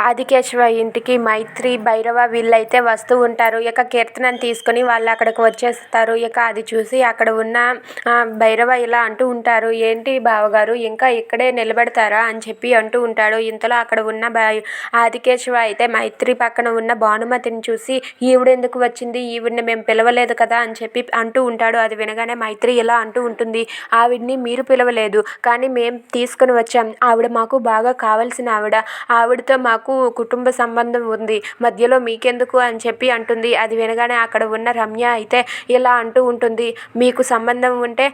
ఆదికేశవ ఇంటికి మైత్రి భైరవ వీళ్ళైతే వస్తూ ఉంటారు. ఇక కీర్తనని తీసుకొని వాళ్ళు అక్కడికి వచ్చేస్తారు. ఇక అది చూసి అక్కడ ఉన్న భైరవ ఇలా అంటూ ఉంటారు. ఏంటి బావగారు ఇంకా ఇక్కడే నిలబెడతారా? అని చెప్పి అంటూ ఉంటాడు. ఇంతలో అక్కడ ఉన్న ఆదికేశవ అయితే మైత్రి పక్కన ఉన్న భానుమతిని చూసి ఈవిడెందుకు వచ్చింది? ఈవిడిని మేము పిలవలేదు కదా? అని చెప్పి అంటూ ఉంటాడు. అది వినగానే మైత్రి ఇలా అంటూ ఉంటుంది ఆవిడ్ని మీరు పిలవలేదు కానీ మేము తీసుకుని వచ్చాం. ఆవిడ మాకు బాగా కావాల్సిన ఆవిడ. ఆవిడతో మాకు కుటుంబ సంబంధం ఉంది. మధ్యలో మీకెందుకు అని చెప్పి అంటుంది. అది వినగానే అక్కడ ఉన్న రమ్య అయితే ఇలా అంటూ ఉంటుంది. మీకు సంబంధం ఉంటే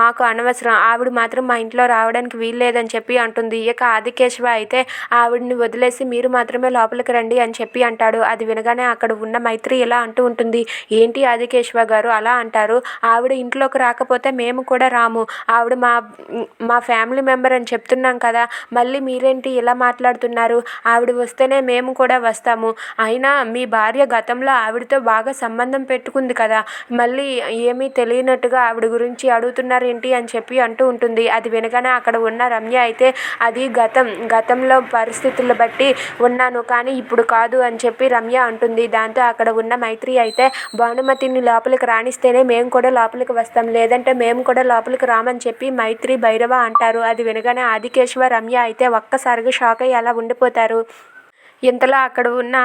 మాకు అనవసరం. ఆవిడ మాత్రం మా ఇంట్లో రావడానికి వీల్లేదని చెప్పి అంటుంది. ఇక ఆదికేశవ అయితే ఆవిడని వదిలేసి మీరు మాత్రమే లోపలికి రండి అని చెప్పి అంటాడు. అది వినగానే అక్కడ ఉన్న మైత్రి ఇలా అంటూ ఉంటుంది. ఏంటి ఆదికేశవ గారు అలా అంటారు? ఆవిడ ఇంట్లోకి రాకపోతే మేము కూడా రాము. ఆవిడ మా మా ఫ్యామిలీ మెంబర్ అని చెప్తున్నాం కదా. మళ్ళీ మీరేంటి ఇలా మాట్లాడుతున్నారు? ఆవిడ వస్తేనే మేము కూడా వస్తాము. అయినా మీ భార్య గతంలో ఆవిడతో బాగా సంబంధం పెట్టుకుంది కదా. మళ్ళీ ఏమీ తెలియనట్టుగా ఆవిడ గురించి అడుగుతున్నారు ఏంటి అని చెప్పి అంటూ ఉంటుంది. అది వినగానే అక్కడ ఉన్న రమ్య అయితే అది గతం గతంలో పరిస్థితులు బట్టి ఉన్నాను కానీ ఇప్పుడు కాదు అని చెప్పి రమ్య అంటుంది. దాంతో అక్కడ ఉన్న మైత్రి అయితే భానుమతిని లోపలికి రాణిస్తేనే మేము కూడా లోపలికి వస్తాం. లేదంటే మేము కూడా లోపలికి రామని చెప్పి మైత్రి భైరవ అంటారు. అది వినగానే ఆదికేశ్వర రమ్య అయితే ఒక్కసారిగా షాక్ అయ్యి అలా ఉండిపోతారు. ఇంతలో అక్కడ ఉన్న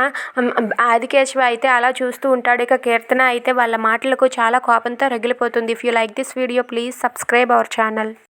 ఆదికేశవ అయితే అలా చూస్తూ ఉంటాడు. ఇక కీర్తన అయితే వాళ్ళ మాటలకు చాలా కోపంతో రగిలిపోతుంది. If you like this video please subscribe our channel